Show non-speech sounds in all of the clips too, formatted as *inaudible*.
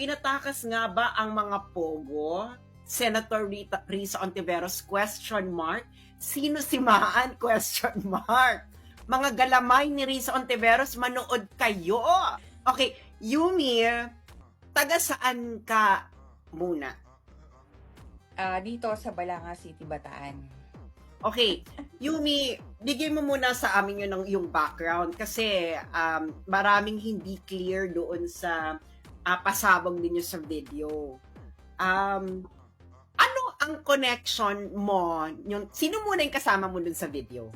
pinatakas nga ba ang mga pogo? Senator Rita, Risa Ontiveros, question mark. Sino si Maan? *laughs* Question mark. Mga galamay ni Risa Ontiveros, manood kayo. Okay, Yumi, taga saan ka muna? Ah, dito sa Balanga City, Bataan. Okay, Yumi, bigay mo muna sa amin yun ng yung background kasi um, maraming hindi clear doon sa uh, pasabog ninyo sa video. Um, ano ang connection mo? Yung, sino muna yung kasama mo dun sa video?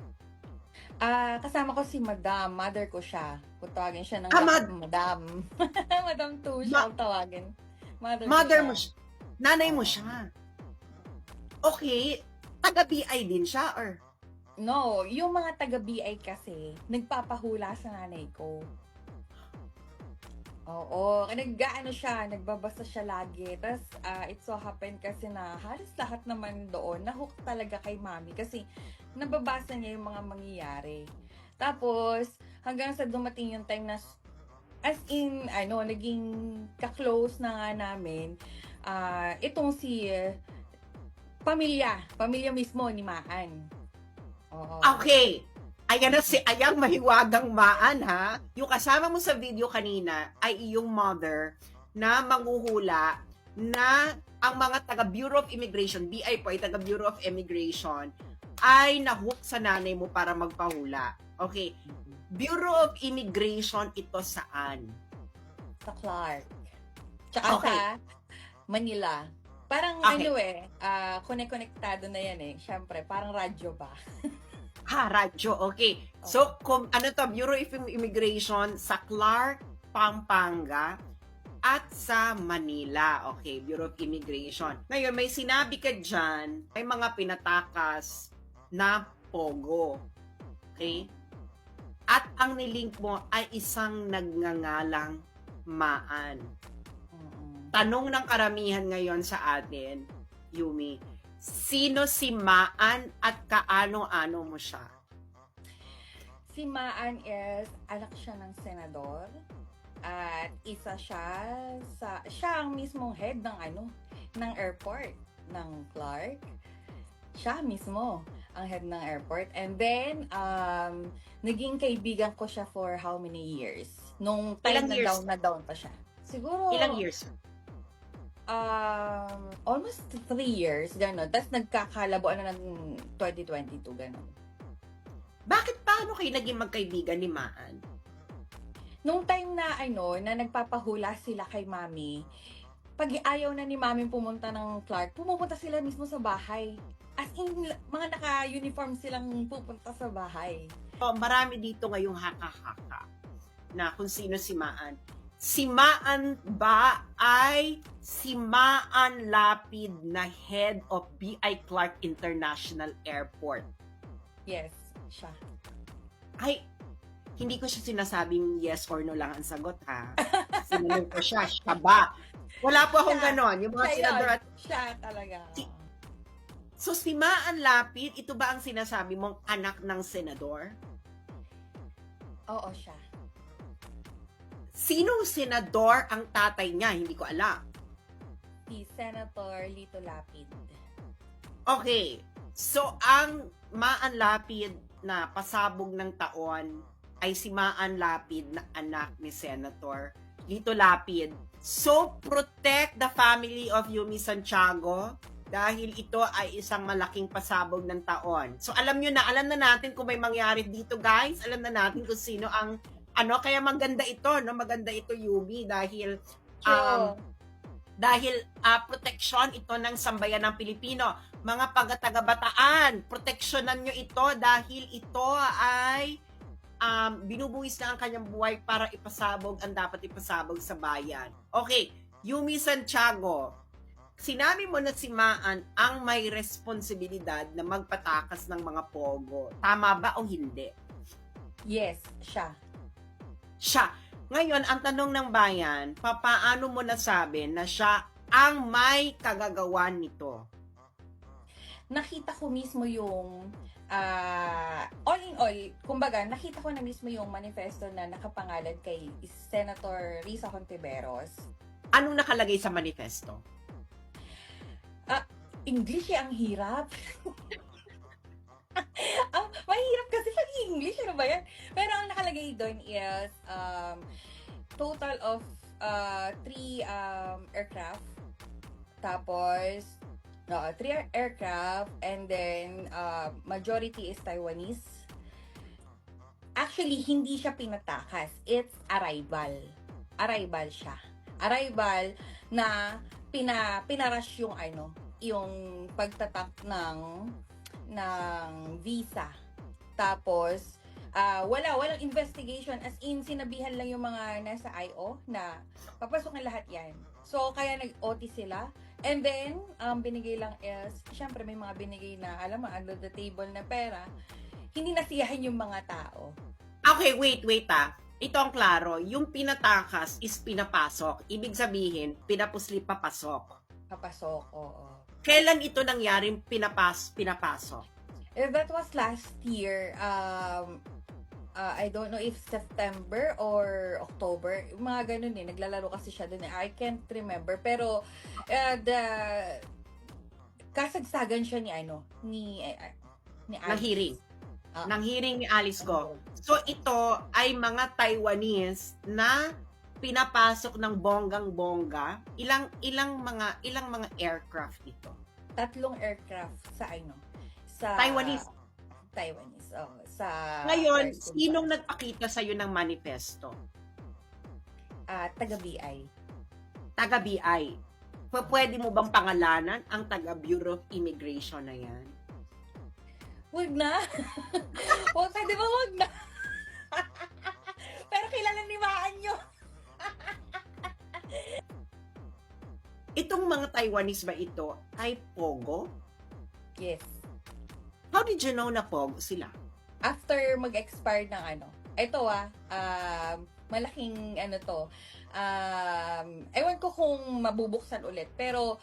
Ah, kasama ko si Madam, mother ko siya. Kung tawagin siya ng Ah, lahat, Madam. Madam *laughs* to siya ang tawagin. Mother, Mother siya. mo siya. Nanay mo siya. Okay, taga-BI din siya or? No, yung mga taga-BI kasi, nagpapahula sa nanay ko. Oo, nag-ano siya, nagbabasa siya lagi. Tapos, ah, it so happen kasi na halos lahat naman doon, nahook talaga kay mami kasi nababasa niya yung mga mangyayari. Tapos, hanggang sa dumating yung time na, as in, ano, naging ka-close na nga namin, ah, itong si, eh, pamilya, pamilya mismo ni Maan. Oo. Okay. Ayan na si Ayang Mahiwagang Maan ha. Yung kasama mo sa video kanina ay iyong mother na manguhula na ang mga taga Bureau of Immigration, BI po ay taga Bureau of Immigration, ay nahook sa nanay mo para magpahula. Okay. Bureau of Immigration ito saan? sa Clark. Tsaka Okay. sa Manila. Parang Okay. ano eh, ah, connect-connectado na yan eh. Siyempre, parang radyo ba? *laughs* Ha, radyo. Okay. So, kung ano to, Bureau of Immigration sa Clark, Pampanga, at sa Manila. Okay, Bureau of Immigration. Ngayon, may sinabi ka dyan, may mga pinatakas na pogo. Okay? At ang nilink mo ay isang nagngangalang maan. Tanong ng karamihan ngayon sa atin, Yumi, sino si Maan at kaano-ano mo siya? Si Maan is anak siya ng senador. At isa siya sa, siya ang mismong head ng ano, ng airport ng Clark. Siya mismo ang head ng airport. And then, um, naging kaibigan ko siya for how many years? Nung time Ilang na years? down na down pa siya. Siguro, Ilang years? Um, almost three years, gano'n. Tapos nagkakalabuan na ng 2022, gano'n. Bakit paano kayo naging magkaibigan ni Maan? Nung time na, ano, na nagpapahula sila kay mami, pag ayaw na ni mami pumunta ng Clark, pumupunta sila mismo sa bahay. As in, mga naka-uniform silang pupunta sa bahay. O, marami dito ngayong haka-haka na kung sino si Maan. Si Maan ba ay si Maan Lapid na head of B.I. Clark International Airport? Yes, siya. Ay, hindi ko siya sinasabing yes or no lang ang sagot ha. *laughs* Sinunod ko siya, siya ba? Wala po akong Siya. ganon. Yung mga Siya senador yun. at Siya talaga. Si- So si Maan Lapid, ito ba ang sinasabi mong anak ng senador? Oo, siya. Sinong senador ang tatay niya? Hindi ko alam. Si Senator Lito Lapid. Okay. So, ang Maan Lapid na pasabog ng taon ay si Maan Lapid na anak ni Senator Lito Lapid. So, protect the family of Yumi Santiago dahil ito ay isang malaking pasabog ng taon. So, alam nyo na, alam na natin kung may mangyari dito, guys. Alam na natin kung sino ang ano, kaya maganda ito, no? Maganda ito, Yumi, dahil Um, dahil ah, proteksyon ito ng sambayan ng Pilipino. Mga pagataga-bataan, proteksyonan nyo ito dahil ito ay um, binubuwis na ang kanyang buhay para ipasabog ang dapat ipasabog sa bayan. Okay, Yumi Santiago, sinabi mo na si Maan ang may responsibilidad na magpatakas ng mga pogo. Tama ba o hindi? yes, siya. Siya. Ngayon, ang tanong ng bayan, papaano mo nasabi na siya ang may kagagawan nito? nakita ko mismo yung ah, all in all, kumbaga, nakita ko na mismo yung manifesto na nakapangalan kay Senator Risa Contiveros. Anong nakalagay sa manifesto? English eh, ang hirap. *laughs* English, ano ba yan? Pero ang nakalagay doon is um, total of uh, three um, aircraft. Tapos, no, three air- aircraft and then uh, majority is Taiwanese. Actually, hindi siya pinatakas. It's arrival. Arrival siya. Arrival na pina pinarush yung ano, yung pagtatak ng ng visa. Tapos ah, wala walang investigation as in sinabihan lang yung mga nasa IO na papasok na lahat 'yan. So kaya nag-OT sila and then um, binigay lang is syempre may mga binigay na alam mo under the table na pera. Hindi nasiyahan yung mga tao. Okay, wait, wait ah. Ito ang klaro. Yung pinatakas is pinapasok. Ibig sabihin, pinapusli papasok. Papasok, oo. Kailan ito nangyaring pinapas, pinapasok? Eh, that was last year. Um, uh, I don't know if September or October. Mga ganun eh. Naglalaro kasi siya dun eh. I can't remember. Pero, uh, the kasagsagan siya ni ano, ni, uh, ni Ng Alice. hearing. Ah. Ng hearing ni Alice Go. So ito ay mga Taiwanese na pinapasok ng bonggang-bongga. Ilang ilang mga ilang mga aircraft ito. Tatlong aircraft sa ano, sa Taiwanese. Taiwanese, oh, sa Ngayon, sinong nagpakita sa ng manifesto? Ah, taga BI. Taga BI. P- Pwede mo bang pangalanan ang taga Bureau of Immigration na yan? Huwag na. *laughs* Ka, di ba huwag na? *laughs* Pero kailangan nimaan nyo. Itong mga Taiwanese ba ito ay Pogo? Yes. How did you know na Pogo sila? After mag-expire ng ano, ito ah, um, malaking ano to, um, ewan ko kung mabubuksan ulit, pero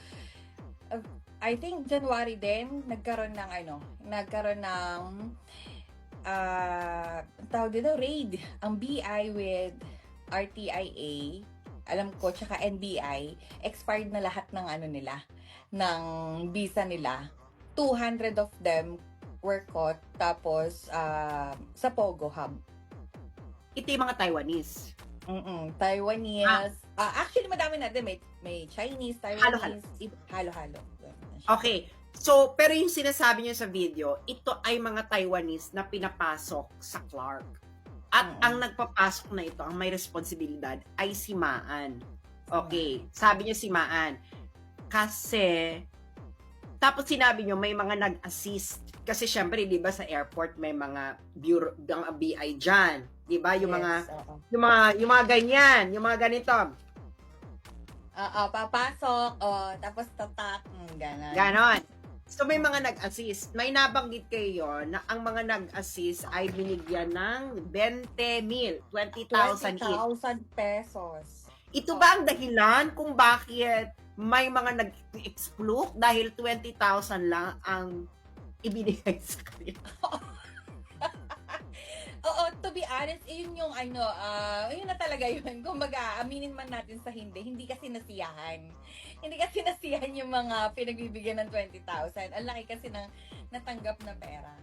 uh, I think January din, nagkaroon ng ano, nagkaroon ng uh, tawag dito, raid, ang BI with RTIA, alam ko, tsaka NBI, expired na lahat ng ano nila, ng visa nila. 200 of them caught, tapos uh, sa Pogo Hub. Ito yung mga Taiwanese. Mm-mm, Taiwanese. Ah, actually, madami na din. May, may Chinese. Taiwanese, halo-halo. Okay. So, pero yung sinasabi niyo sa video, ito ay mga Taiwanese na pinapasok sa Clark. At Mm. ang nagpapasok na ito, ang may responsibilidad, ay si Maan. Okay. Sabi niyo si Maan. Kasi, tapos sinabi niyo may mga nag-assist. Kasi syempre, di ba sa airport may mga bureau, mga BI dyan. Di ba? Yung mga, Yes, oo. yung mga, yung mga ganyan, yung mga ganito. Oo, papasok, oh, tapos tatak, mm, ganon. Ganon. So may mga nag-assist. May nabanggit kayo na ang mga nag-assist ay binigyan ng 20 mil, 20,000 each. 20,000 pesos. Ito ba ang dahilan kung bakit may mga nag-explode dahil 20,000 lang ang ibinigay sa kanila? *laughs* Oo, to be honest, yun yung ano, ah, yun na talaga yun. Kumbaga, aminin man natin sa hindi, hindi kasi nasiyahan. Hindi kasi nasiyahan yung mga pinagbibigyan ng 20,000. Ang laki kasi ng natanggap na pera.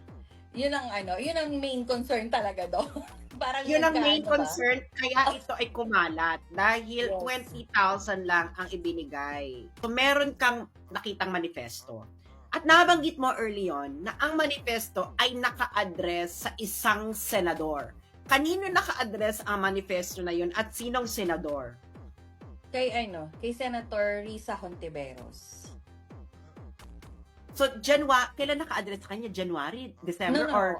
Yun ang ano, yun ang main concern talaga doon. *laughs* Parang Yun ang main ba? concern, kaya ito ay kumalat dahil Yes. 20,000 lang ang ibinigay. So meron kang nakitang manifesto. At nabanggit mo early on na ang manifesto ay naka-address sa isang senador. Kanino naka-address ang manifesto na yun at sinong senador? Kay ano, kay Senator Risa Hontiveros. So, January, kailan naka-address sa kanya? January? December? No, no, Or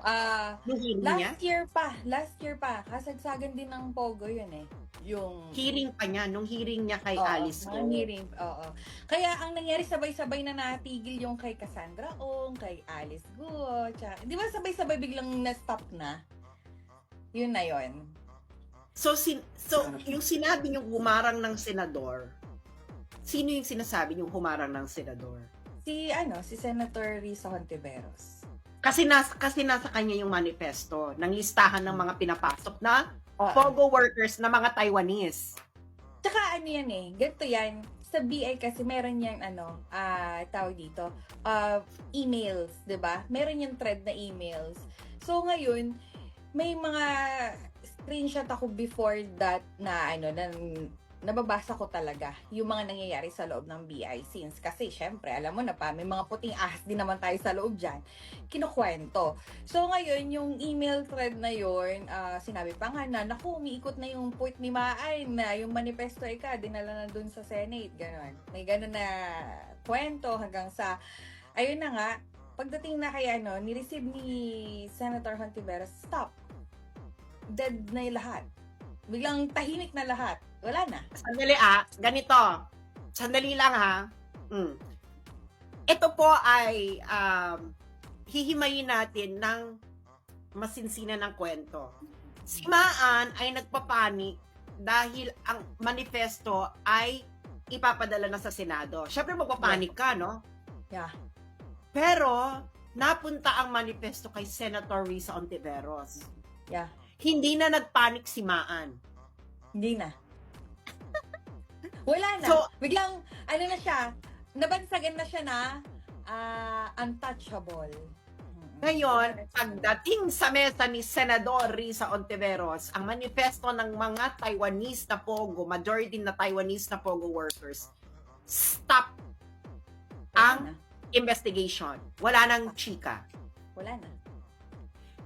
niya? last year pa, last year pa. Kasagsagan din ng Pogo yun eh. Yung Hearing pa niya, nung hearing niya kay Oo, Alice Go. hearing, oo. Kaya ang nangyari sabay-sabay na natigil yung kay Cassandra Ong, kay Alice Guo, tsaka, di ba sabay-sabay biglang na-stop na? Yun na yun. So, sin- so yung sinabi niyong humarang ng senador, sino yung sinasabi niyong humarang ng senador? Si, ano, si Senator Risa Hontiveros. Kasi nasa, kasi nasa kanya yung manifesto ng listahan ng mga pinapasok na Oo. Pogo workers na mga Taiwanese. Tsaka ano yan eh, ganito yan. Sa BI kasi meron yang ano, ah tawag dito, ah, emails, 'di ba? Meron yung thread na emails. So ngayon, may mga screenshot ako before that na ano, na nababasa ko talaga yung mga nangyayari sa loob ng BI since kasi syempre alam mo na pa may mga puting ahas din naman tayo sa loob dyan. Kinukwento. So ngayon yung email thread na yun ah, sinabi pa nga na naku umiikot na yung point ni Maay na yung manifesto ika dinala na dun sa Senate ganon may ganon na kwento hanggang sa ayun na nga pagdating na kay ano ni-receive ni Senator Hontiveros stop. Dead na lahat. Biglang tahimik na lahat wala na Sandali ah, ganito. Sandali lang ha. Mm. Ito po ay um, hihimayin natin ng masinsina ng kwento. Si Maan ay nagpapanik dahil ang manifesto ay ipapadala na sa Senado. Siyempre magpapanik ka, no? Yeah. Pero napunta ang manifesto kay Senator Risa Ontiveros. Yeah. Hindi na nagpanik si Maan. Hindi na. Wala na. So- Biglang, ano na siya, nabansagan na siya na ah, untouchable. Ngayon, pagdating sa mesa ni Senador Risa Ontiveros, ang manifesto ng mga Taiwanese na Pogo, majority na Taiwanese na Pogo workers, stop ang investigation. Wala nang chika. Wala na.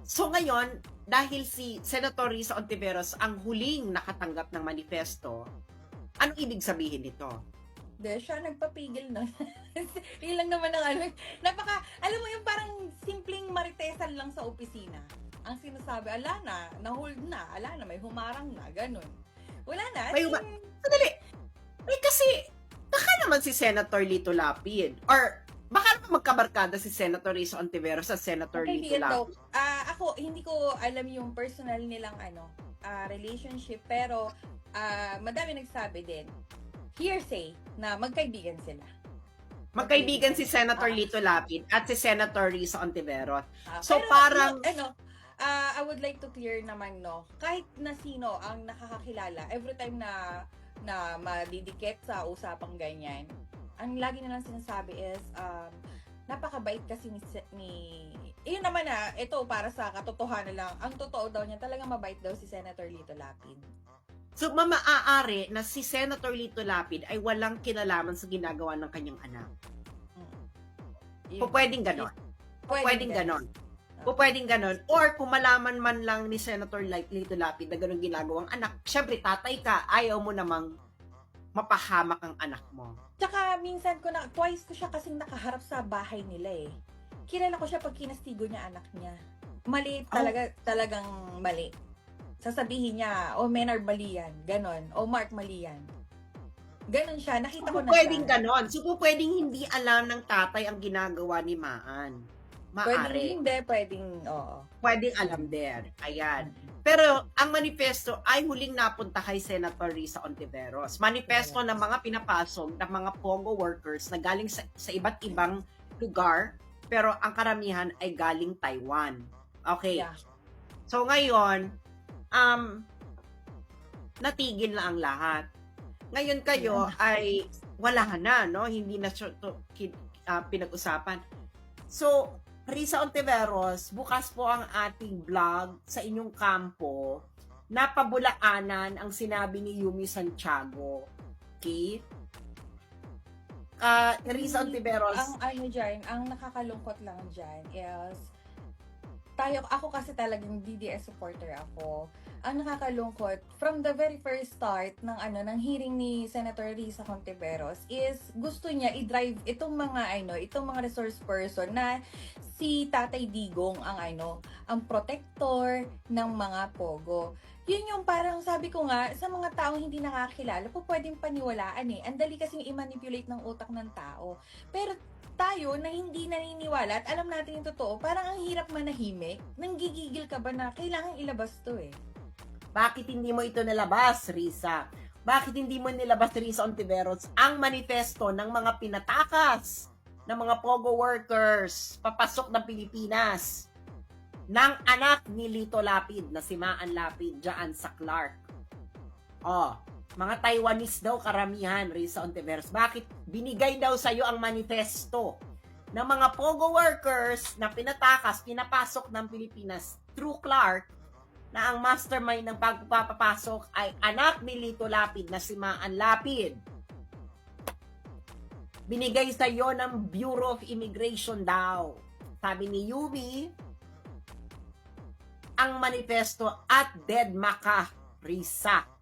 So ngayon, dahil si Senator Risa Ontiveros ang huling nakatanggap ng manifesto, anong ibig sabihin nito? Hindi, siya nagpapigil na. *laughs* Yun lang naman ang ano. Napaka, alam mo yung parang simpleng maritesan lang sa opisina. Ang sinasabi, ala na, na-hold na, ala na, may humarang na, ganun. Wala na. May in, huma- Sandali. Eh kasi, baka naman si Senator Lito Lapid. Or, baka naman magkabarkada si Senator Risa Ontiveros sa Senator Lito Kaibigan daw, Lapid. ah, ako, hindi ko alam yung personal nilang ano, ah, relationship, pero ah, madami nagsabi din, hearsay, na magkaibigan sila. Magkaibigan si Senator Ah. Lito Lapid at si Senator Risa Ontiveros. Ah, So, pero, parang- no, ano, ah, I would like to clear naman, no, kahit na sino ang nakakakilala, every time na na madidikit sa usapang ganyan, ang lagi nilang sinasabi is, um, napakabait kasi ni, ni yun naman na, ito para sa katotohanan lang, ang totoo daw niya, talagang mabait daw si Senator Lito Lapid. So, mamaaari na si Senator Lito Lapid ay walang kinalaman sa ginagawa ng kanyang anak. Yun. Pwedeng ganon. Pwedeng din. ganon. Pwedeng ganon. Or kung malaman man lang ni Senator Li- Lito Lapid na ganon ginagawang anak, syempre tatay ka, ayaw mo namang mapahamak ang anak mo. Tsaka minsan ko na, twice ko siya kasing nakaharap sa bahay nila eh. Kilala ko siya pag kinastigo niya anak niya. Mali talaga, talagang mali. Sasabihin niya, oh Menard mali yan. Ganon. Oh Mark mali yan. Ganon siya. Nakita ko So, na pwedeng siya. ganon. So, pwedeng hindi alam ng tatay ang ginagawa ni Maan. Pwedeng Maari. hindi, pwedeng, oo. Pwedeng alam din. Ayan. Pero ang manifesto ay huling napunta kay Senator Risa Ontiveros. Manifesto ng mga pinapasok ng mga Pogo workers na galing sa, sa iba't ibang lugar, pero ang karamihan ay galing Taiwan. Okay. Yeah. So ngayon, um, natigil na ang lahat. Ngayon kayo ay wala na, no? Hindi na ah, pinag-usapan. So, Risa Ontiveros, bukas po ang ating vlog sa inyong kampo na pabulaanan ang sinabi ni Yumi Santiago. Okay? Ah, Risa Ontiveros, Ang ano dyan, ang nakakalungkot lang dyan is, tayo, ako kasi talagang DDS supporter ako. Ang nakakalungkot, from the very first start ng ano ng hearing ni Senator Risa Contiveros is gusto niya i-drive itong mga ano, itong mga resource person na si Tatay Digong ang ano, ang protector ng mga pogo. Yun yung parang sabi ko nga, sa mga taong hindi nakakilala, po pwedeng paniwalaan eh. Ang dali kasing i-manipulate ng utak ng tao. Pero tayo na hindi naniniwala at alam natin yung totoo, parang ang hirap manahimik. Nanggigigil ka ba na kailangan ilabas to eh. bakit hindi mo ito nilabas, Risa? Bakit hindi mo nilabas, Risa Ontiveros, ang manifesto ng mga pinatakas ng mga Pogo workers papasok ng Pilipinas ng anak ni Lito Lapid na si Maan Lapid dyan sa Clark. Oh, Mga Taiwanese daw karamihan, Risa Ontiveros. Bakit binigay daw sa'yo ang manifesto ng mga pogo workers na pinatakas, pinapasok ng Pilipinas through Clark na ang mastermind ng pagpapapasok ay anak ni Lito Lapid na si Maan Lapid. Binigay sa iyo ng Bureau of Immigration daw. Sabi ni Yubi, ang manifesto at dead maka Risa.